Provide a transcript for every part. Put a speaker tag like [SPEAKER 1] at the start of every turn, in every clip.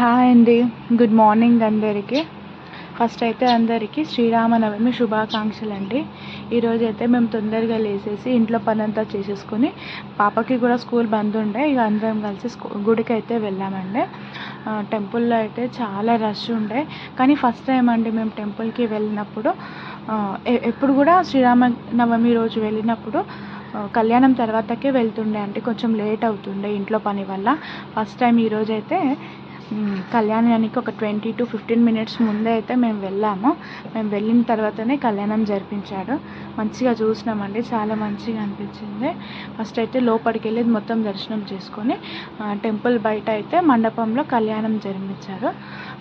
[SPEAKER 1] Hi అండి. Good morning అందరికీ. First అయితే అందరికీ శ్రీరామనవమి శుభాకాంక్షలు అండి ఈరోజు అయితే మేము తొందరగా లేసేసి ఇంట్లో పని అంతా చేసేసుకొని పాపకి కూడా స్కూల్ బంద్ ఉండే ఇక అందరం కలిసి గుడికి అయితే వెళ్ళామండి. టెంపుల్లో అయితే చాలా రష్ ఉండే. కానీ ఫస్ట్ టైం అండి మేము టెంపుల్కి వెళ్ళినప్పుడు ఎప్పుడు కూడా శ్రీరామ నవమి రోజు వెళ్ళినప్పుడు కళ్యాణం తర్వాతకే వెళ్తుండే అంటే కొంచెం లేట్ అవుతుండే ఇంట్లో పని వల్ల. ఫస్ట్ టైం ఈరోజు అయితే కళ్యాణానికి ఒక ట్వంటీ టు ఫిఫ్టీన్ మినిట్స్ ముందే అయితే మేము వెళ్ళాము. మేము వెళ్ళిన తర్వాతనే కళ్యాణం జరిపించాడు మంచిగా చూసినామండి. చాలా మంచిగా అనిపించింది. ఫస్ట్ అయితే లోపలికి వెళ్ళి మొత్తం దర్శనం చేసుకొని టెంపుల్ బయట అయితే మండపంలో కళ్యాణం జరిపించారు.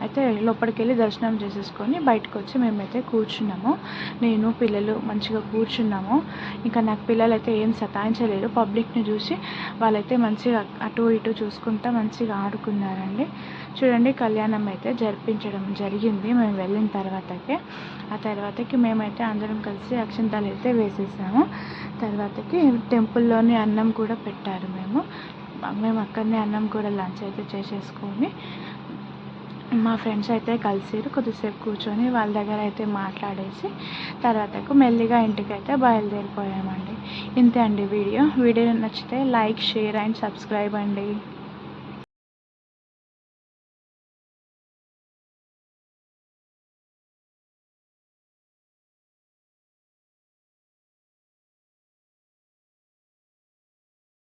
[SPEAKER 1] అయితే లోపలికి వెళ్ళి దర్శనం చేసేసుకొని బయటకు వచ్చి మేమైతే కూర్చున్నాము. నేను పిల్లలు మంచిగా కూర్చున్నాము. ఇంకా నాకు పిల్లలు అయితే ఏం సతాయించలేరు పబ్లిక్ని చూసి వాళ్ళైతే మంచిగా అటు ఇటు చూసుకుంటా మంచిగా ఆడుకున్నారండి. చూడండి కళ్యాణం అయితే జరిపించడం జరిగింది. మేము వెళ్ళిన తర్వాతకే ఆ తర్వాతకి మేమైతే అందరం కలిసి అక్షంతాలు అయితే వేసేసాము. తర్వాతకి టెంపుల్లోని అన్నం కూడా పెట్టారు మేము. మేము అక్కడనే అన్నం కూడా లంచ్ అయితే చేసేసుకొని మా ఫ్రెండ్స్ అయితే కలిసిరు కొద్దిసేపు కూర్చొని వాళ్ళ దగ్గర అయితే మాట్లాడేసి తర్వాతకు మెల్లిగా ఇంటికి అయితే బయలుదేరిపోయామండి. ఇంతే అండి వీడియో. వీడియో నచ్చితే లైక్ షేర్ అండ్ సబ్స్క్రైబ్ అండి.